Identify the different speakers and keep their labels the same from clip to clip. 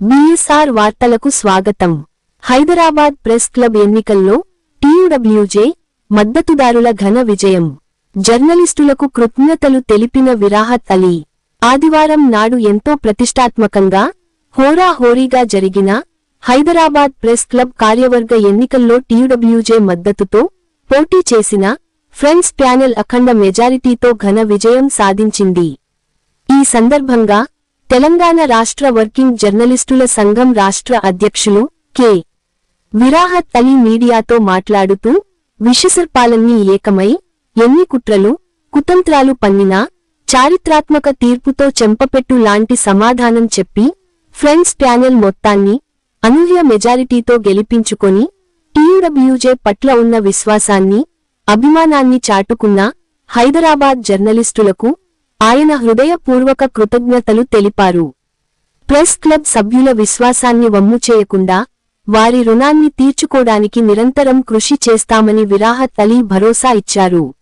Speaker 1: BSR వార్తలకు స్వాగతం. Hyderabad press club ఎన్నికల్లో టీయూడబ్ల్యూజే మద్దతుదారుల ఘన విజయం. జర్నలిస్టులకు కృతజ్ఞతలు తెలిపిన విరాహత్ అలీ. ఆదివారం నాడు ఎంతో ప్రతిష్టాత్మకంగా హోరాహోరీగా జరిగిన హైదరాబాద్ ప్రెస్ క్లబ్ కార్యవర్గ ఎన్నికల్లో టీయూడబ్ల్యూజే మద్దతుతో పోటీ చేసిన ఫ్రెండ్స్ ప్యానెల్ అఖండ మెజారిటీతో ఘన విజయం సాధించింది. ఈ సందర్భంగా తెలంగాణ రాష్ట్ర వర్కింగ్ జర్నలిస్టుల సంఘం రాష్ట్ర అధ్యక్షులు కె. విరాహత్ అలీ మీడియాతో మాట్లాడుతూ విషసర్పాలన్నీ ఏకమై ఎన్ని కుట్రలు కుతంత్రాలు పన్నినా చారిత్రాత్మక తీర్పుతో చెంపపెట్టు లాంటి సమాధానం చెప్పి ఫ్రెండ్స్ ప్యానెల్ మొత్తాన్ని అనూహ్య మెజారిటీతో గెలిపించుకొని టీయూడబ్ల్యూజే పట్ల ఉన్న విశ్వాసాన్ని అభిమానాన్ని చాటుకున్న హైదరాబాద్ జర్నలిస్టులకు ఆయన హృదయపూర్వక కృతజ్ఞతలు తెలిపారు. ప్రెస్ క్లబ్ సభ్యుల విశ్వాసాన్ని వమ్ము చేయకుండా వారి రుణాన్ని తీర్చుకోడానికి నిరంతరం కృషి చేస్తామని విరాహత్ అలీ భరోసా ఇచ్చారు.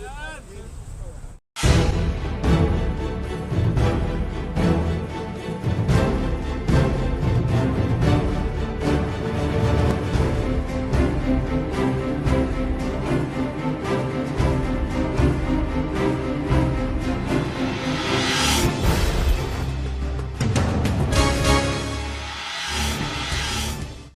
Speaker 2: Yes.